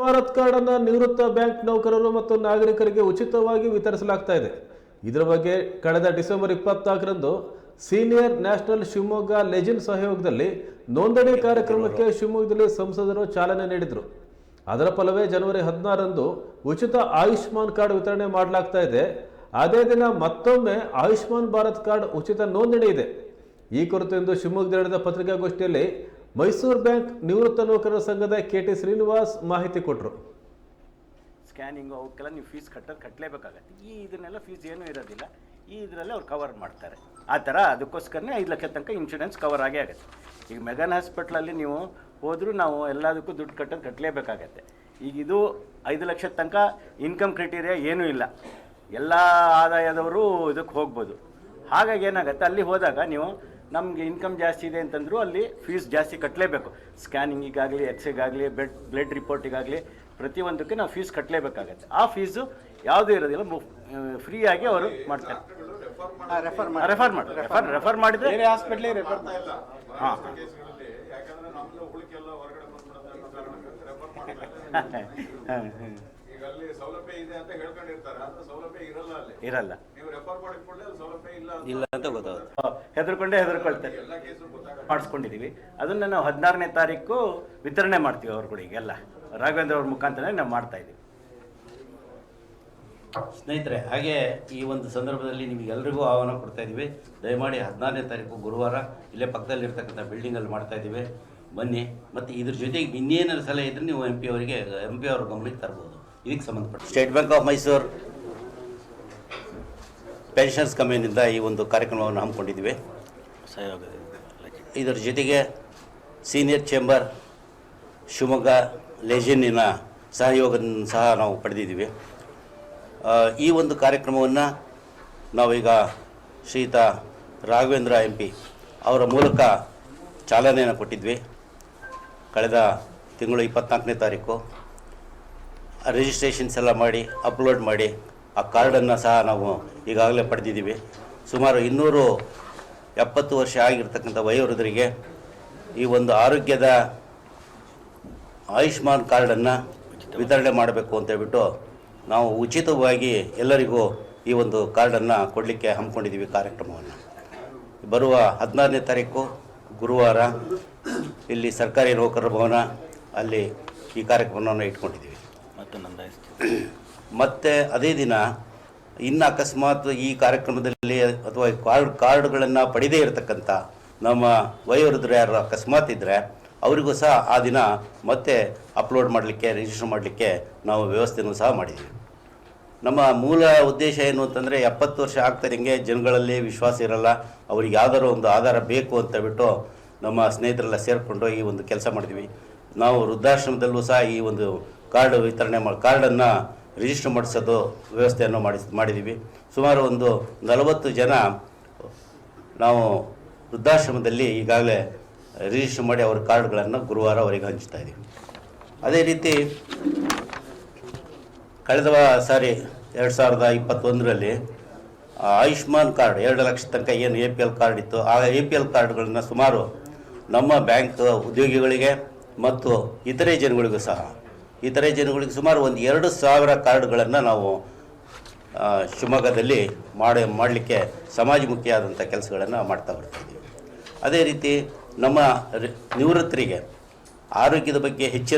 Bharat card ಅನ್ನು ನಿವೃತ್ತ bank ನೌಕರರು ಮತ್ತು ನಾಗರಿಕರಿಗೆ ಉಚಿತವಾಗಿ ವಿತರಿಸಲಾಗ್ತಾ ಇದೆ. ಇದರ ಬಗ್ಗೆ ಕಳೆದ ಡಿಸೆಂಬರ್ ಇಪ್ಪತ್ನಾಲ್ಕರಂದು ಸೀನಿಯರ್ ನ್ಯಾಷನಲ್ ಶಿವಮೊಗ್ಗ ಲೆಜಿನ್ ಸಹಯೋಗದಲ್ಲಿ ನೋಂದಣಿ ಕಾರ್ಯಕ್ರಮಕ್ಕೆ ಶಿವಮೊಗ್ಗದಲ್ಲಿ ಸಂಸದರು ಚಾಲನೆ ನೀಡಿದರು. ಅದರ ಫಲವೇ ಜನವರಿ ಹದಿನಾರರಂದು ಉಚಿತ ಆಯುಷ್ಮಾನ್ ಕಾರ್ಡ್ ವಿತರಣೆ ಮಾಡಲಾಗ್ತಾ ಇದೆ. ಅದೇ ದಿನ ಮತ್ತೊಮ್ಮೆ ಆಯುಷ್ಮಾನ್ ಭಾರತ್ ಕಾರ್ಡ್ ಉಚಿತ ನೋಂದಣಿ ಇದೆ. ಈ ಕುರಿತು ಇಂದು ಶಿವಮೊಗ್ಗದಲ್ಲಿ ನಡೆದ ಪತ್ರಿಕಾಗೋಷ್ಠಿಯಲ್ಲಿ ಮೈಸೂರು ಬ್ಯಾಂಕ್ ನಿವೃತ್ತ ನೌಕರರ ಸಂಘದ ಕೆ ಟಿ ಶ್ರೀನಿವಾಸ್ ಮಾಹಿತಿ ಕೊಟ್ಟರು ಸ್ಕ್ಯಾನಿಂಗು ಅವಕ್ಕೆಲ್ಲ ನೀವು ಫೀಸ್ ಕಟ್ಟೋದು ಕಟ್ಟಲೇಬೇಕಾಗತ್ತೆ ಈ ಇದನ್ನೆಲ್ಲ ಫೀಸ್ ಏನೂ ಇರೋದಿಲ್ಲ. ಈ ಇದರಲ್ಲೇ ಅವ್ರು ಕವರ್ ಮಾಡ್ತಾರೆ. ಆ ಥರ ಅದಕ್ಕೋಸ್ಕರನೇ ಐದು ಲಕ್ಷ ತನಕ ಇನ್ಶೂರೆನ್ಸ್ ಕವರ್ ಆಗೇ ಆಗುತ್ತೆ. ಈಗ ಮೆಗನ್ ಹಾಸ್ಪಿಟ್ಲಲ್ಲಿ ನೀವು ಹೋದರೂ ನಾವು ಎಲ್ಲದಕ್ಕೂ ದುಡ್ಡು ಕಟ್ಟೋದು ಕಟ್ಟಲೇಬೇಕಾಗತ್ತೆ ಈಗ ಇದು ಐದು ಲಕ್ಷದ ತನಕ ಇನ್ಕಮ್ ಕ್ರೈಟೀರಿಯಾ ಏನೂ ಇಲ್ಲ. ಎಲ್ಲ ಆದಾಯದವರು ಇದಕ್ಕೆ ಹೋಗ್ಬೋದು. ಹಾಗಾಗಿ ಏನಾಗುತ್ತೆ? ಅಲ್ಲಿ ಹೋದಾಗ ನೀವು ನಮಗೆ ಇನ್ಕಮ್ ಜಾಸ್ತಿ ಇದೆ ಅಂತಂದರೂ ಅಲ್ಲಿ ಫೀಸ್ ಜಾಸ್ತಿ ಕಟ್ಟಲೇಬೇಕು ಸ್ಕ್ಯಾನಿಂಗಿಗಾಗಲಿ ಎಕ್ಸ್ರೇಗಾಗಲಿ ಬ್ಲಡ್ ಬ್ಲಡ್ ರಿಪೋರ್ಟಿಗಾಗಲಿ ಪ್ರತಿಯೊಂದಕ್ಕೆ ನಾವು ಫೀಸ್ ಕಟ್ಟಲೇಬೇಕಾಗತ್ತೆ ಆ ಫೀಸು ಯಾವುದೂ ಇರೋದಿಲ್ಲ ಫ್ರೀಯಾಗಿ ಅವರು ಮಾಡ್ತಾರೆ. ರೆಫರ್ ಮಾಡಿ ರೆಫರ್ ರೆಫರ್ ಮಾಡಿದ್ರೆ ಬೇರೆ ಹಾಸ್ಪಿಟ್ಲಿಗೆ ರೆಫರ್ ಹಾಂ. ಹಾಂ ಅಲ್ಲಿ ಸೌಲಭ್ಯ ಇದೆ ಅಂತ ಹೇಳ್ಕೊಂಡಿರ್ತಾರೆ ಅಂತ ಸೌಲಭ್ಯ ಇರಲ್ಲ ಅಲ್ಲಿ. ಇರಲ್ಲ. ನೀವು ರೆಫರ್ ಮಾಡಿದ ಸೌಲಭ್ಯ ಇಲ್ಲ ಅಂತ ಇಲ್ಲ ಅಂತ ಗೊತ್ತಾಗುತ್ತೆ. ಹೆದರ್ಕೊಂಡೇ ಹೆದರ್ಕೊಳ್ತಾರೆ. ಮಾಡಿಸ್ಕೊಂಡಿದ್ದೀವಿ ಅದನ್ನು ನಾವು ಹದಿನಾರನೇ ತಾರೀಕು ವಿತರಣೆ ಮಾಡ್ತೀವಿ ಅವ್ರುಗಳಿಗೆಲ್ಲ ರಾಘವೇಂದ್ರ ಅವ್ರ ಮುಖಾಂತರ ನಾವು ಮಾಡ್ತಾ ಇದ್ದೀವಿ ಸ್ನೇಹಿತರೆ ಹಾಗೆ ಈ ಒಂದು ಸಂದರ್ಭದಲ್ಲಿ ನಿಮಗೆಲ್ಲರಿಗೂ ಆಹ್ವಾನ ಕೊಡ್ತಾ ಇದ್ದೀವಿ ದಯಮಾಡಿ ಹದಿನಾರನೇ ತಾರೀಕು ಗುರುವಾರ ಇಲ್ಲೇ ಪಕ್ಕದಲ್ಲಿರ್ತಕ್ಕಂಥ ಬಿಲ್ಡಿಂಗಲ್ಲಿ ಮಾಡ್ತಾ ಇದ್ದೀವಿ ಬನ್ನಿ. ಮತ್ತು ಇದ್ರ ಜೊತೆಗೆ ಇನ್ನೇನಾದ್ರು ಸಲಹೆ ಇದ್ದರೆ ನೀವು ಎಂ ಪಿ ಅವರಿಗೆ ಎಂ ಪಿ ಅವ್ರ ಗಮನಕ್ಕೆ ತರ್ಬೋದು. ಇದಕ್ಕೆ ಸಂಬಂಧಪಟ್ಟ State Bank of Mysore pensions ಕಮ್ಮಿನಿಂದ ಈ ಒಂದು ಕಾರ್ಯಕ್ರಮವನ್ನು ಹಮ್ಮಿಕೊಂಡಿದ್ದೀವಿ. ಇದರ ಜೊತೆಗೆ ಸೀನಿಯರ್ ಚೇಂಬರ್ ಶಿವಮೊಗ್ಗ ಲೆಜೆನ್ನಿನ ಸಹಯೋಗವನ್ನು ಸಹ ನಾವು ಪಡೆದಿದ್ದೀವಿ. ಈ ಒಂದು ಕಾರ್ಯಕ್ರಮವನ್ನು ನಾವೀಗ ಶ್ರೀಯುತ ರಾಘವೇಂದ್ರ ಎಂ ಪಿ ಅವರ ಮೂಲಕ ಚಾಲನೆಯನ್ನು ಕೊಟ್ಟಿದ್ವಿ. ಕಳೆದ ತಿಂಗಳು ಇಪ್ಪತ್ನಾಲ್ಕನೇ ತಾರೀಕು. ರಿಜಿಸ್ಟ್ರೇಷನ್ಸ್ ಎಲ್ಲ ಮಾಡಿ ಅಪ್ಲೋಡ್ ಮಾಡಿ, ಆ ಕಾರ್ಡನ್ನು ಸಹ ನಾವು ಈಗಾಗಲೇ ಪಡೆದಿದ್ದೀವಿ. ಸುಮಾರು ಇನ್ನೂರು ಎಪ್ಪತ್ತು ವರ್ಷ ಆಗಿರ್ತಕ್ಕಂಥ ವಯೋವೃದ್ಧರಿಗೆ ಈ ಒಂದು ಆರೋಗ್ಯದ ಆಯುಷ್ಮಾನ್ ಕಾರ್ಡನ್ನು ವಿತರಣೆ ಮಾಡಬೇಕು ಅಂತ ಹೇಳ್ಬಿಟ್ಟು ನಾವು ಉಚಿತವಾಗಿ ಎಲ್ಲರಿಗೂ ಈ ಒಂದು ಕಾರ್ಡನ್ನು ಕೊಡಲಿಕ್ಕೆ ಹಮ್ಮಿಕೊಂಡಿದ್ದೀವಿ ಕಾರ್ಯಕ್ರಮವನ್ನು. ಬರುವ ಹದಿನಾರನೇ ತಾರೀಕು, ಗುರುವಾರ ಇಲ್ಲಿ ಸರ್ಕಾರಿ ನೌಕರರ ಭವನ, ಅಲ್ಲಿ ಈ ಕಾರ್ಯಕ್ರಮವನ್ನು ಇಟ್ಕೊಂಡಿದ್ದೀವಿ. ಮತ್ತು ನೋಂದಾಯಿಸ್ತೀವಿ. ಮತ್ತು ಅದೇ ದಿನ ಇನ್ನು ಅಕಸ್ಮಾತ್ ಈ ಕಾರ್ಯಕ್ರಮದಲ್ಲಿ ಅಥವಾ ಕಾರ್ಡ್, ಕಾರ್ಡ್ಗಳನ್ನು ಪಡೆದೇ ಇರತಕ್ಕಂಥ ನಮ್ಮ ವಯೋವೃದ್ಧರು ಯಾರು ಅಕಸ್ಮಾತ್ ಇದ್ದರೆ ಅವರಿಗೂ ಸಹ ಆ ದಿನ ಮತ್ತೆ ಅಪ್ಲೋಡ್ ಮಾಡಲಿಕ್ಕೆ, ರಿಜಿಸ್ಟರ್ ಮಾಡಲಿಕ್ಕೆ ನಾವು ವ್ಯವಸ್ಥೆನೂ ಸಹ ಮಾಡಿದ್ದೀವಿ. ನಮ್ಮ ಮೂಲ ಉದ್ದೇಶ ಏನು ಅಂತಂದರೆ ಎಪ್ಪತ್ತು ವರ್ಷ ಆಗ್ತಾರಂಗೆ ಜನಗಳಲ್ಲಿ ವಿಶ್ವಾಸ ಇರಲ್ಲ, ಅವ್ರಿಗೆ ಯಾವ್ದಾದ್ರು ಒಂದು ಆಧಾರ ಬೇಕು ಅಂತ ಬಿಟ್ಟು ನಮ್ಮ ಸ್ನೇಹಿತರೆಲ್ಲ ಸೇರಿಕೊಂಡು ಈ ಒಂದು ಕೆಲಸ ಮಾಡಿದ್ವಿ. ನಾವು ವೃದ್ಧಾಶ್ರಮದಲ್ಲೂ ಸಹ ಈ ಒಂದು ಕಾರ್ಡ್ ವಿತರಣೆ ಮಾಡಿ ಕಾರ್ಡನ್ನು ರಿಜಿಸ್ಟರ್ ಮಾಡಿಸೋದು ವ್ಯವಸ್ಥೆಯನ್ನು ಮಾಡಿಸ್ ಮಾಡಿದ್ದೀವಿ ಸುಮಾರು ಒಂದು ನಲವತ್ತು ಜನ ನಾವು ವೃದ್ಧಾಶ್ರಮದಲ್ಲಿ ಈಗಾಗಲೇ ರಿಜಿಸ್ಟರ್ ಮಾಡಿ ಅವ್ರ ಕಾರ್ಡ್ಗಳನ್ನು ಗುರುವಾರ ಅವರಿಗೆ ಹಂಚ್ತಾ ಇದ್ದೀವಿ. ಅದೇ ರೀತಿ ಕಳೆದ ಸಾರಿ ಎರಡು ಸಾವಿರದ ಇಪ್ಪತ್ತೊಂದರಲ್ಲಿ ಆಯುಷ್ಮಾನ್ ಕಾರ್ಡ್ ಎರಡು ಲಕ್ಷ ತನಕ ಏನು ಎ ಪಿ ಎಲ್ ಕಾರ್ಡ್ ಇತ್ತು, ಆ ಎ ಪಿ ಎಲ್ ಕಾರ್ಡ್ಗಳನ್ನು ಸುಮಾರು ನಮ್ಮ ಬ್ಯಾಂಕ್ ಉದ್ಯೋಗಿಗಳಿಗೆ ಮತ್ತು ಇತರೆ ಜನಗಳಿಗೂ ಸಹ ಇತರೆ ಜನಗಳಿಗೆ ಸುಮಾರು ಒಂದು ಎರಡು ಸಾವಿರ ಕಾರ್ಡ್ಗಳನ್ನು ನಾವು ಶಿವಮೊಗ್ಗದಲ್ಲಿ ಮಾಡಿ, ಮಾಡಲಿಕ್ಕೆ ಸಮಾಜಮುಖಿಯಾದಂಥ ಕೆಲಸಗಳನ್ನು ಮಾಡ್ತಾ ಬರ್ತಿದ್ದೀವಿ. ಅದೇ ರೀತಿ ನಮ್ಮ ನಿವೃತ್ತರಿಗೆ ಆರೋಗ್ಯದ ಬಗ್ಗೆ ಹೆಚ್ಚಿನ